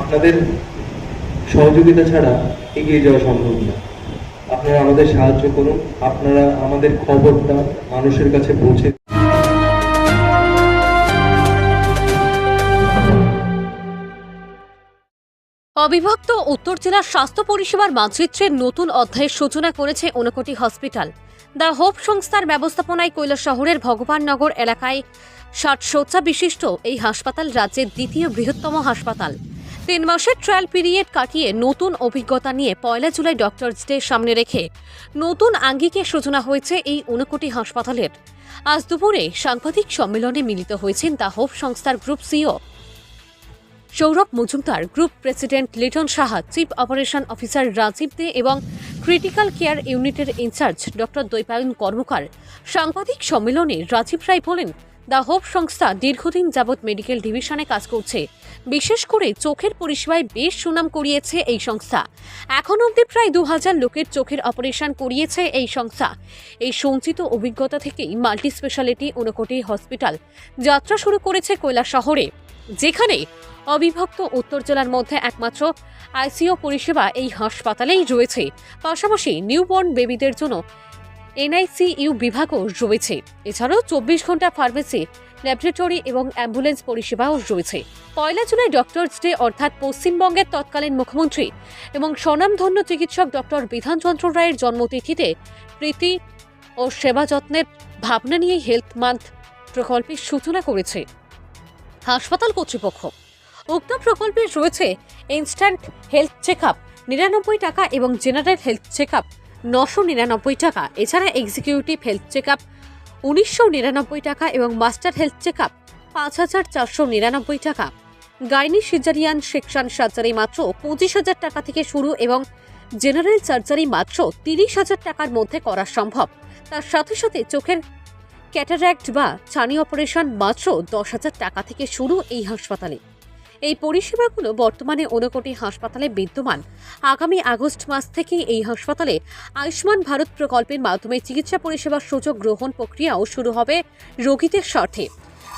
আপনাদের সহযোগিতা ছাড়া এগিয়ে যাওয়া সম্ভব না। আপনারা আমাদের সাহায্য করুন। আপনারা আমাদের খবরটা মানুষের কাছে পৌঁছে অবিভক্ত উত্তর জেলার স্বাস্থ্য পরিষেবার মানচিত্রের নতুন অধ্যায়ের সূচনা করেছে ঊনকোটি হসপিটাল। দ্য হোপ সংস্থার ব্যবস্থাপনায় কৈলাস শহরের ভগবাননগর এলাকায় ষাট শয্যা বিশিষ্ট এই হাসপাতাল রাজ্যের দ্বিতীয় বৃহত্তম হাসপাতাল। তিন মাসের ট্রায়াল পিরিয়ড কাটিয়ে নতুন অভিজ্ঞতা নিয়ে পয়লা জুলাই ডক্টরস ডে সামনে রেখে নতুন আঙ্গিকে সূচনা হয়েছে এই ঊনকোটি হাসপাতালের। আজ দুপুরে সাংবাদিক সম্মেলনে মিলিত হয়েছেন দ্য হোপ সংস্থার group CEO Sourav Majumdar group president Liton Saha chief operation officer Rajib Dey এবং ক্রিটিক্যাল কেয়ার ইউনিটের in charge doctor Dwaipayan Karmakar. সাংবাদিক সম্মেলনে রাজীব রায় বলেন দ্য হোপ সংস্থা দীর্ঘদিন যাবৎ মেডিকেল ডিভিশনে কাজ করছে। বিশেষ করে চোখের পরিষেবায় বেশ সুনাম করিয়েছে এই সংস্থা। এখন অবধি প্রায় দু হাজার লোকের চোখের অপারেশন করিয়েছে এই সংস্থা। এই সঞ্চিত অভিজ্ঞতা থেকেই মাল্টি স্পেশালিটি ঊনকোটি হসপিটাল যাত্রা শুরু করেছে কৈলাস শহরে, যেখানে অবিভক্ত উত্তর জেলার মধ্যে একমাত্র আইসিইউ পরিষেবা এই হাসপাতালেই রয়েছে। পাশাপাশি নিউবর্ন বেবিদের জন্য এনআইসিইউ বিভাগও রয়েছে। এছাড়াও চব্বিশ ঘণ্টা ফার্মেসি, ল্যাবরেটরি এবং অ্যাম্বুলেন্স পরিষেবাও রয়েছে। পয়লা জুলাই ডক্টরস ডে অর্থাৎ পশ্চিমবঙ্গের তৎকালীন মুখ্যমন্ত্রী এবং স্বনামধন্য চিকিৎসক ডক্টর বিধানচন্দ্র রায়ের জন্মতিথিতে প্রীতি ও সেবা যত্নের ভাবনা নিয়ে হেলথ মান্থ প্রকল্পের সূচনা করেছে। হাসপাতাল কর্তৃপক্ষ। উক্ত প্রকল্পে রয়েছে ইনস্ট্যান্ট হেলথ চেক আপ নিরানব্বই টাকা এবং জেনারেল হেলথ চেক আপ নশো নিরানব্বই টাকা। এছাড়া এক্সিকিউটিভ হেলথ চেক আপ উনিশশো নিরানব্বই টাকা এবং মাস্টার হেলথ চেক আপ পাঁচ হাজার চারশো নিরানব্বই টাকা। গাইনি সিজারিয়ান সেকশন সার্জারি মাত্র পঁচিশ হাজার টাকা থেকে শুরু এবং জেনারেল সার্জারি মাত্র তিরিশ হাজার টাকার মধ্যে করা সম্ভব। তার সাথে সাথে চোখের ক্যাটারাক্ট বা ছানি অপারেশন মাত্র দশ হাজার টাকা থেকে শুরু এই হাসপাতালে। এই পরিষেবাগুলো বর্তমানে ঊনকোটি হাসপাতালে বিদ্যমান। আগামী আগস্ট মাস থেকে এই হাসপাতালে আয়ুষ্মান ভারত প্রকল্পের মাধ্যমে চিকিৎসা পরিষেবার সুযোগ গ্রহণ প্রক্রিয়াও শুরু হবে রোগীদের স্বার্থে।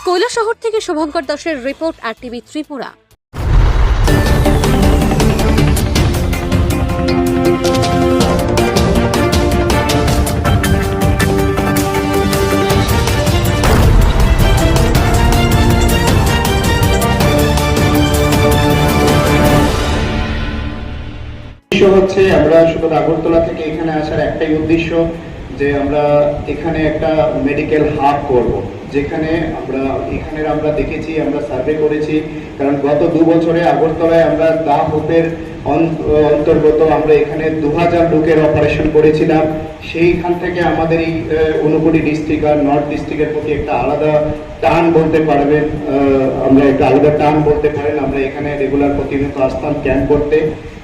কৈলাসহর থেকে শুভঙ্কর দাসের রিপোর্ট আর টিভি ত্রিপুরা। উদ্দেশ্য হচ্ছে আমরা শুধু আগরতলা থেকে এখানে আসার একটাই উদ্দেশ্য যে আমরা এখানে একটা মেডিকেল হাব করব, যেখানে আমরা, এখানের আমরা দেখেছি, আমরা সার্ভে করেছি, কারণ গত দু বছরে আগরতলায় আমরা দা হোপের অন্তর্গত আমরা এখানে দু হাজার লোকের অপারেশন করেছিলাম। সেইখান থেকে আমাদের এই ঊনকোটি ডিস্ট্রিক্ট আর নর্থ ডিস্ট্রিক্টের প্রতি একটা আলাদা টান বলতে পারবেন আমরা একটা আলাদা টান বলতে পারেন, আমরা এখানে রেগুলার প্রতিনিয়ত আসতাম ক্যাম্প করতে।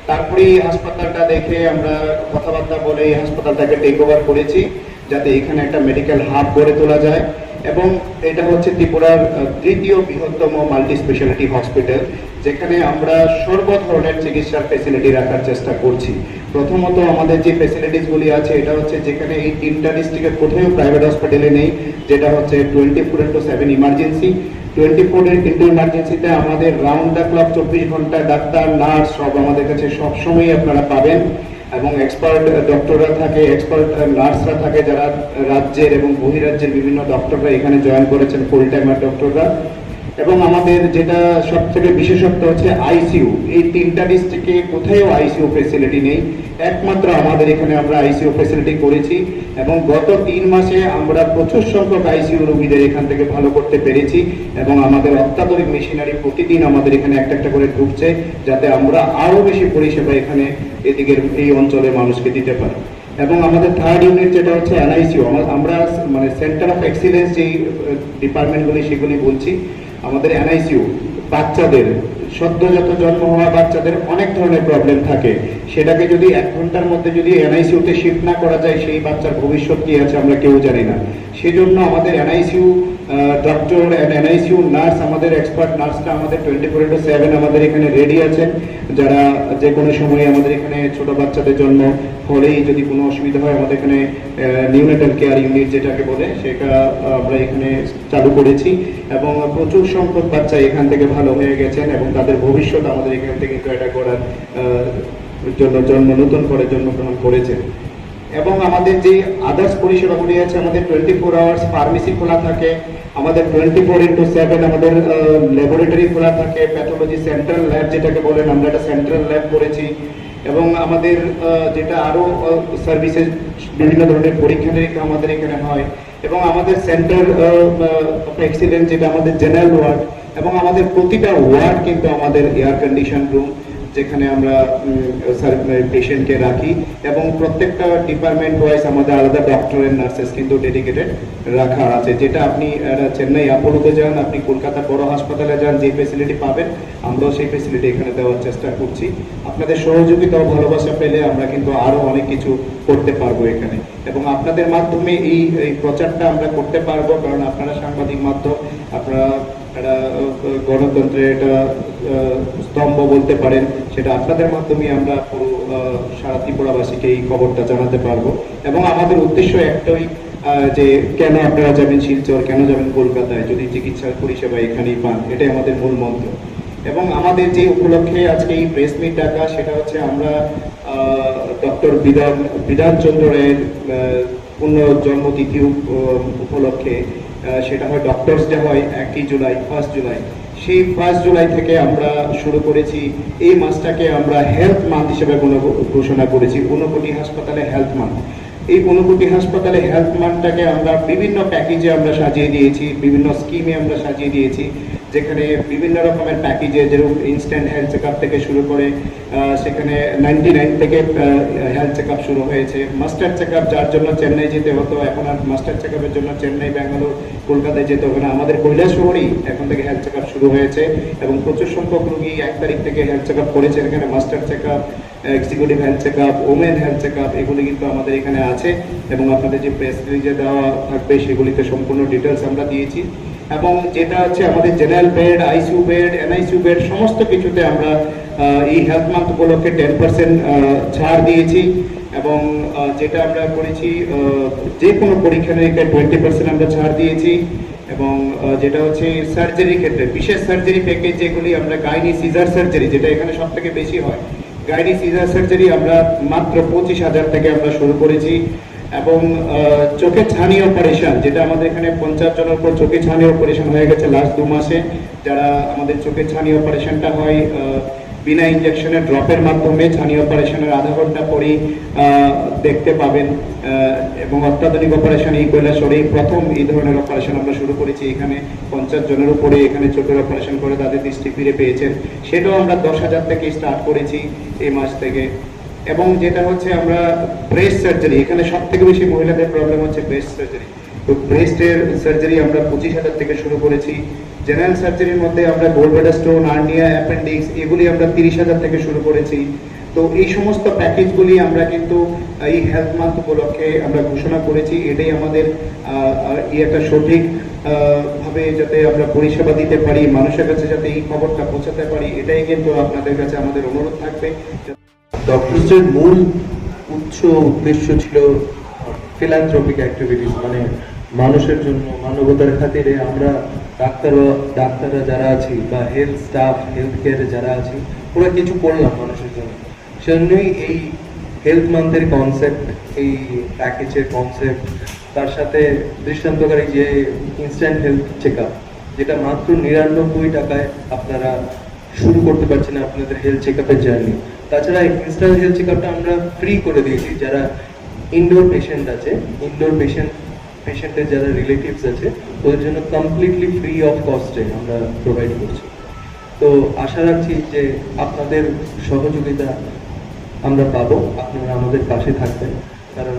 তারপরে হাসপাতালটা দেখে আমরা কথাবার্তা বলে হাসপাতালটাকে টেক ওভার করেছি, যাতে এখানে একটা মেডিকেল হাব গড়ে তোলা যায়। এবং এটা হচ্ছে ত্রিপুরার তৃতীয় বৃহত্তম মাল্টি স্পেশালিটি হসপিটাল যেখানে আমরা সর্ব ধরনের চিকিৎসার ফেসিলিটি রাখার চেষ্টা করছি। প্রথমত আমাদের যে ফেসিলিটিসগুলি আছে, এটা হচ্ছে যেখানে এই তিনটা ডিস্ট্রিক্টের কোথাও প্রাইভেট হসপিটালে নেই, যেটা হচ্ছে twenty four into seven emergency twenty four কিন্তু ইমার্জেন্সিতে আমাদের রাউন্ড দ্য ক্লক চব্বিশ ঘণ্টা ডাক্তার নার্স সব আমাদের কাছে সবসময়ই আপনারা পাবেন। এবং এক্সপার্ট ডক্টররা থাকে এক্সপার্ট নার্সরা থাকে যারা রাজ্যের এবং বহিরাজ্যের বিভিন্ন ডক্টররা এখানে জয়েন করেছেন ফুল টাইমার ডক্টররা এবং আমাদের যেটা সব থেকে বিশেষত্ব হচ্ছে আইসিইউ। এই তিনটা ডিস্ট্রিক্টে কোথাও আইসিইউ ফেসিলিটি নেই। একমাত্র আমাদের এখানে আমরা আইসিইউ ফেসিলিটি করেছি এবং গত তিন মাসে আমরা প্রচুর সংখ্যক আইসিইউ রোগীদের এখান থেকে ভালো করতে পেরেছি এবং আমাদের অত্যাধুনিক মেশিনারি প্রতিদিন আমাদের এখানে একটা একটা করে ঢুকছে যাতে আমরা আরও বেশি পরিষেবা এখানে এদিকের এই অঞ্চলের মানুষকে দিতে পারি। এবং আমাদের থার্ড ইউনিট যেটা হচ্ছে এনআইসিউ আমরা মানে সেন্টার অফ এক্সিলেন্স যেই ডিপার্টমেন্টগুলি সেগুলি বলছি আমাদের এনআইসিউ বাচ্চাদের, সদ্যজাত জন্ম হওয়া বাচ্চাদের অনেক ধরনের প্রবলেম থাকে। সেটাকে যদি এক ঘণ্টার মধ্যে যদি এনআইসিউতে শিফট না করা যায়, সেই বাচ্চার ভবিষ্যৎ কি আছে আমরা কেউ জানি না। সেজন্য আমাদের NICU doctor and NICU nurse আমাদের এক্সপার্ট নার্সটা আমাদের টোয়েন্টি ফোর ইন্টু সেভেন আমাদের এখানে রেডি আছেন যারা যে কোনো সময় আমাদের এখানে ছোট বাচ্চাদের জন্য হলেই যদি কোনো অসুবিধা হয় আমাদের এখানে নিউনেটাল কেয়ার ইউনিট যেটাকে বলে, সেটা আমরা এখানে চালু করেছি। এবং প্রচুর সংখ্যক বাচ্চা এখান থেকে ভালো হয়ে গেছেন এবং তাদের ভবিষ্যৎ আমাদের এখান থেকে এটা করার জন্য, জন্ম, নতুন করে জন্মগ্রহণ করেছে এবং আমাদের যে আদার্স পরিষেবাগুলি আছে, আমাদের টোয়েন্টি ফোর আওয়ার্স ফার্মেসি খোলা থাকে, আমাদের টোয়েন্টি ফোর ইন্টু সেভেন আমাদের ল্যাবরেটরি খোলা থাকে প্যাথোলজি সেন্ট্রাল ল্যাব যেটাকে বলেন, আমরা একটা সেন্ট্রাল ল্যাব করেছি। এবং আমাদের যেটা আরও সার্ভিসেস বিভিন্ন ধরনের পরীক্ষা নিরীক্ষা আমাদের এখানে হয়। এবং আমাদের সেন্টার অফ এক্সিলেন্স যেটা আমাদের জেনারেল ওয়ার্ড এবং আমাদের প্রতিটা ওয়ার্ড কিন্তু আমাদের এয়ার কন্ডিশন রুম যেখানে আমরা পেশেন্টকে রাখি এবং প্রত্যেকটা ডিপার্টমেন্ট ওয়াইজ আমাদের আলাদা ডক্টর এন্ড নার্সেস কিন্তু ডেডিকেটেড রাখা আছে। যেটা আপনি চেন্নাই অ্যাপোলোতে যান, আপনি কলকাতা বড় হাসপাতালে যান, যে ফেসিলিটি পাবেন, আমরাও সেই ফেসিলিটি এখানে দেওয়ার চেষ্টা করছি। আপনাদের সহযোগিতা ও ভালোবাসা পেলে আমরা কিন্তু আরও অনেক কিছু করতে পারব এখানে। এবং আপনাদের মাধ্যমে এই প্রচারটা আমরা করতে পারব, কারণ আপনারা সাংবাদিক মাধ্যম, আপনারা একটা গণতন্ত্রের একটা স্তম্ভ বলতে পারেন, সেটা আপনাদের মাধ্যমে আমরা পুরো সারা ত্রিপুরাবাসীকে এই খবরটা জানাতে পারব। এবং আমাদের উদ্দেশ্য একটাই যে কেন আপনারা যাবেন শিলচর, কেন যাবেন কলকাতায়, যদি চিকিৎসা পরিষেবা এখানেই পান, এটাই আমাদের মূল মন্ত্র। এবং আমাদের যে উপলক্ষে আজকে এই প্রেস মিট ডাকা, সেটা হচ্ছে আমরা ডক্টর বিধান, বিধানচন্দ্র রায়ের পূর্ণ জন্মতিথি উপলক্ষে সেটা হয় ডক্টরস ডে হয়, একই জুলাই ফার্স্ট জুলাই। সেই ফার্স্ট জুলাই থেকে আমরা শুরু করেছি, এই মাসটাকে আমরা হেলথ মান্থ হিসেবে ঘোষণা করেছি, ঊনকোটি হাসপাতালে হেলথ মান্থ এই ঊনকোটি হাসপাতালে হেলথ মান্থটাকে আমরা বিভিন্ন প্যাকেজে আমরা সাজিয়ে দিয়েছি, বিভিন্ন স্কিমে আমরা সাজিয়ে দিয়েছি, যেখানে বিভিন্ন রকমের প্যাকেজে যেরকম ইনস্ট্যান্ট হেলথ চেক থেকে শুরু করে সেখানে নাইনটি নাইন থেকে হেলথ চেক শুরু হয়েছে। মাস্টার চেক যার জন্য চেন্নাই যেতে হতো, এখন আর মাস্টার চেক জন্য চেন্নাই, ব্যাঙ্গালোর, কলকাতায় যেতে হবে না। আমাদের কৈলাস শহরেই এখন থেকে হেলথ চেক শুরু হয়েছে এবং প্রচুর সংখ্যক রোগী এক তারিখ থেকে হেলথ চেক করেছে। এখানে master check executive health check up women health check up এগুলি কিন্তু আমাদের এখানে আছে এবং আপনাদের যে প্রেস রিলিজে দেওয়া থাকবে সেগুলিতে সম্পূর্ণ ডিটেলস আমরা দিয়েছি। এবং যেটা হচ্ছে আমাদের general bed ICU bed NICU bed সমস্ত কিছুতে আমরা এই হেলথ মান্থ উপলক্ষে টেন পার্সেন্ট ছাড় দিয়েছি এবং যেটা আমরা করেছি যে কোনো পরীক্ষা নিরীক্ষায় টোয়েন্টি পার্সেন্ট আমরা ছাড় দিয়েছি এবং যেটা হচ্ছে সার্জারির ক্ষেত্রে, বিশেষ সার্জারি প্যাকেজ যেগুলি আমরা গাইনি সিজার সার্জারি যেটা এখানে সব থেকে বেশি হয় গাইনি সিজার সার্জারি আমরা মাত্র পঁচিশ হাজার থেকে আমরা শুরু করেছি এবং চোখের ছানি অপারেশন যেটা আমাদের এখানে পঞ্চাশ জনের পর চোখে ছানি অপারেশন হয়ে গেছে লাস্ট দু মাসে। যারা আমাদের চোখের ছানি অপারেশনটা হয় বিনা ইঞ্জেকশনের ড্রপের মাধ্যমে ছানি অপারেশনের আধা ঘণ্টা পরেই দেখতে পাবেন এবং অত্যাধুনিক অপারেশন এই কৈলাসরেই প্রথম এই ধরনের অপারেশন আমরা শুরু করেছি। এখানে পঞ্চাশ জনের উপরে এখানে চোখের অপারেশন করে তাদের দৃষ্টি ফিরে পেয়েছেন। সেটাও আমরা দশ হাজার থেকে স্টার্ট করেছি এই মাস থেকে। এবং যেটা হচ্ছে আমরা ব্রেস্ট সার্জারি এখানে সব থেকে বেশি মহিলাদের প্রবলেম হচ্ছে ব্রেস্ট সার্জারি তো ব্রেস্টের সার্জারি আমরা পঁচিশ হাজার থেকে শুরু করেছি। জেনারেল সার্জারির মধ্যে আমরা গোলব্লাডার স্টোন আর্নিয়া অ্যাপেন্ডিক্স এগুলি আমরা তিরিশ হাজার থেকে শুরু করেছি। তো এই সমস্ত প্যাকেজগুলি আমরা কিন্তু এই হেলথ মান্থ উপলক্ষে আমরা ঘোষণা করেছি। এটাই আমাদের এই একটা সঠিক ভাবে যাতে আমরা পরিষেবা দিতে পারি, মানুষের কাছে যাতে এই খবরটা পৌঁছাতে পারি, এটাই কিন্তু আপনাদের কাছে আমাদের অনুরোধ থাকবে। ডক্টরসের মূল উচ্চ উদ্দেশ্য ছিল ফিলান্থ্রপিক অ্যাক্টিভিটিস মানে মানুষের জন্য, মানবতার খাতিরে আমরা ডাক্তার ডাক্তাররা যারা আছি বা হেলথ স্টাফ হেলথ কেয়ারে যারা আছি, ওরা কিছু করলাম মানুষের জন্য। সেজন্যই এই হেলথ মান্থের কনসেপ্ট এই প্যাকেজের কনসেপ্ট তার সাথে দৃষ্টান্তকারী যে ইনস্ট্যান্ট হেলথ চেক যেটা মাত্র নিরানব্বই টাকায় আপনারা শুরু করতে পারছেন আপনাদের হেলথ চেক আপের জার্নি তাছাড়া ইনস্ট্যান্ট হেলথ চেক আপটা আমরা ফ্রি করে দিয়েছি, যারা ইনডোর পেশেন্ট আছে ইনডোর পেশেন্ট পেশেন্টের যারা রিলেটিভস আছে, ওদের জন্য কমপ্লিটলি ফ্রি অফ কস্টে আমরা প্রোভাইড করছি। তো আশা রাখছি যে আপনাদের সহযোগিতা আমরা পাবো, আপনারা আমাদের পাশে থাকবেন, কারণ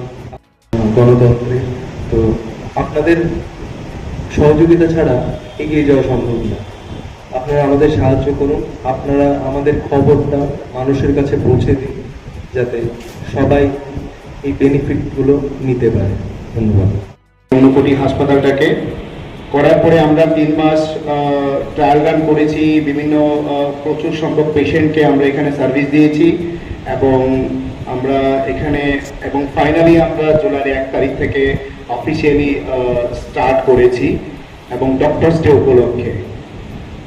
গণতন্ত্রে, তো আপনাদের সহযোগিতা ছাড়া এগিয়ে যাওয়া সম্ভব না। আপনারা আমাদের সাহায্য করুন, আপনারা আমাদের খবরটা মানুষের কাছে পৌঁছে দিন, যাতে সবাই এই বেনিফিটগুলো নিতে পারে। ধন্যবাদ। ঊনকোটি হাসপাতালটাকে। করার পরে আমরা তিন মাস ট্রায়াল রান করেছি, বিভিন্ন প্রচুর সংখ্যক পেশেন্টকে আমরা এখানে সার্ভিস দিয়েছি এবং আমরা এখানে, এবং ফাইনালি আমরা জুলাই এক তারিখ থেকে অফিসিয়ালি স্টার্ট করেছি এবং ডক্টরস ডে উপলক্ষে।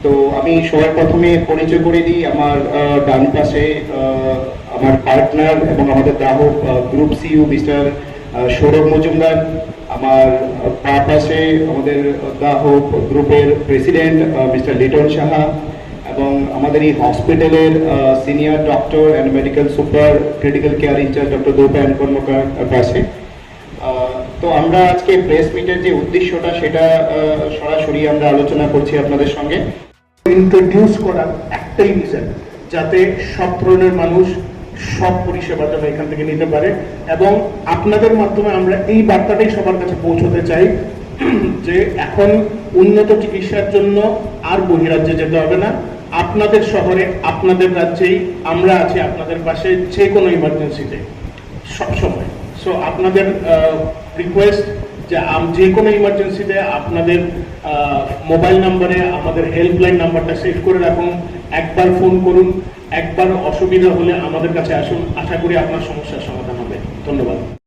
তো আমি সবার প্রথমে পরিচয় করে দিই, আমার ডান পাশে আমার পার্টনার এবং আমাদের গ্রাহক group CEO mister Sourav Majumdar, আমার পাশে আমাদের গ্রাহক গ্রুপের প্রেসিডেন্ট মিস্টার লিটন সাহা এবং আমাদের এই হসপিটালের senior doctor and medical super critical care in charge doctor Dwaipayan Karmakar পাশে। তো আমরা আজকে প্রেস মিটের যে উদ্দেশ্যটা, সেটা সরাসরি আমরা আলোচনা করছি আপনাদের সঙ্গে। ইন্ট্রোডিউস করার একটাই রিজন যাতে সব ধরনের মানুষ সব পরিষেবা যেন এখান থেকে নিতে পারে। এবং আপনাদের মাধ্যমে আমরা এই বার্তাটাই সবার কাছে পৌঁছতে চাই যে এখন উন্নত চিকিৎসার জন্য আর বহিরাজ্যে যেতে হবে না। আপনাদের শহরে, আপনাদের রাজ্যেই আমরা আছি আপনাদের পাশে যে কোনো ইমার্জেন্সিতে সবসময় সো আপনাদের রিকোয়েস্ট যে যে কোনো ইমার্জেন্সিতে আপনাদের মোবাইল নাম্বারে আমাদের হেল্পলাইন নাম্বারটা সেভ করে রাখুন। একবার ফোন করুন। একবার অসুবিধা হলে আমাদের কাছে আসুন। আশা করি আপনার সমস্যার সমাধান হবে। ধন্যবাদ।